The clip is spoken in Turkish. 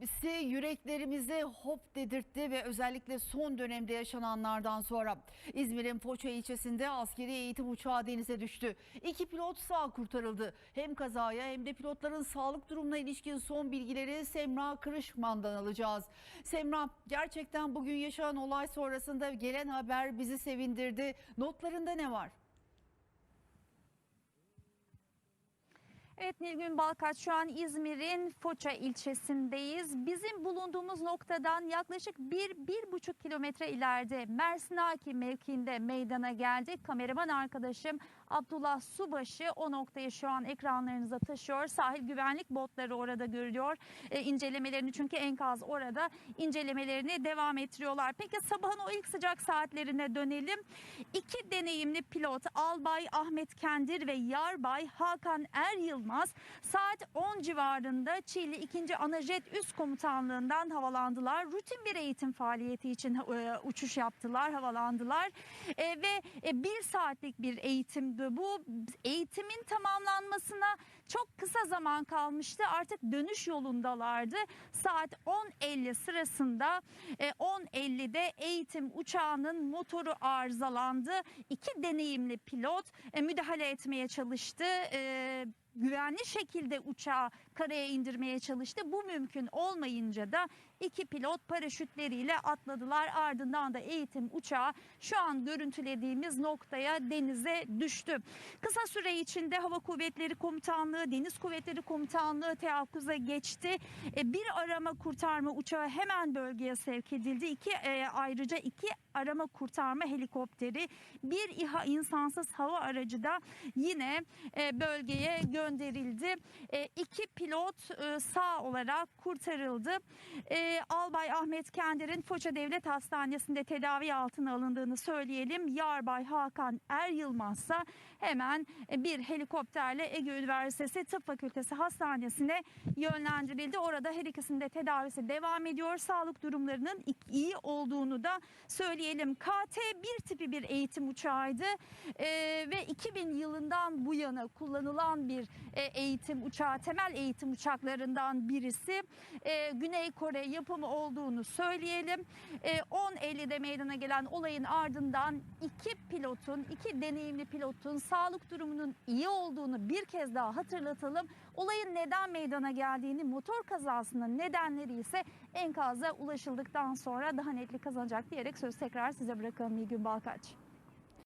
hepsi yüreklerimize hop dedirtti ve özellikle son dönemde yaşananlardan sonra İzmir'in Foça ilçesinde askeri eğitim uçağı denize düştü. İki pilot sağ kurtarıldı. Hem kazaya hem de pilotların sağlık durumuna ilişkin son bilgileri Semra Kırışman'dan alacağız. Semra gerçekten bugün yaşanan olay sonrasında gelen haber bizi sevindirdi. Notlarında ne var? Evet Nilgün Balkaç şu an İzmir'in Foça ilçesindeyiz. Bizim bulunduğumuz noktadan yaklaşık 1-1,5 kilometre ileride Mersinaki mevkiinde meydana geldi. Kameraman arkadaşım Abdullah Subaşı o noktayı şu an ekranlarınıza taşıyor. Sahil güvenlik botları orada görülüyor. E, incelemelerini çünkü enkaz orada incelemelerini devam ettiriyorlar. Peki sabahın o ilk sıcak saatlerine dönelim. İki deneyimli pilot Albay Ahmet Kendir ve Yarbay Hakan Er Yılmaz saat 10 civarında Çiğli 2. Anajet Üst Komutanlığından havalandılar. Rutin bir eğitim faaliyeti için e, uçuş yaptılar, havalandılar. E, ve e, bir saatlik bir eğitimdi bu. Eğitimin tamamlanmasına çok kısa zaman kalmıştı. Artık dönüş yolundalardı. Saat 10.50 sırasında e, 10.50'de eğitim uçağının motoru arızalandı. İki deneyimli pilot e, müdahale etmeye çalıştı. E, güvenli şekilde uçağı karaya indirmeye çalıştı. Bu mümkün olmayınca da iki pilot paraşütleriyle atladılar. Ardından da eğitim uçağı şu an görüntülediğimiz noktaya denize düştü. Kısa süre içinde Hava Kuvvetleri Komutanlığı, Deniz Kuvvetleri Komutanlığı teyakkuza geçti. E, Bir arama kurtarma uçağı hemen bölgeye sevk edildi. İki e, ayrıca iki arama kurtarma helikopteri, bir İHA insansız hava aracı da yine e, bölgeye gönderildi. İki pilot sağ olarak kurtarıldı. Albay Ahmet Kendir'in Foça Devlet Hastanesi'nde tedavi altına alındığını söyleyelim. Yarbay Hakan Er Yılmaz ise hemen bir helikopterle Ege Üniversitesi Tıp Fakültesi Hastanesi'ne yönlendirildi. Orada her ikisinin de tedavisi devam ediyor. Sağlık durumlarının iyi olduğunu da söyleyelim. KT-1 tipi bir eğitim uçağıydı Ee, ve 2000 yılından bu yana kullanılan bir e, eğitim uçağı, temel eğitim uçaklarından birisi. Ee, Güney Kore yapımı olduğunu söyleyelim. Ee, 10.50'de meydana gelen olayın ardından iki pilotun, iki deneyimli pilotun sağlık durumunun iyi olduğunu bir kez daha hatırlatalım. Olayın neden meydana geldiğini, motor kazasının nedenleri ise enkaza ulaşıldıktan sonra daha netlik kazanacak diyerek söz tekrar size bırakalım Nilgün Balkaç.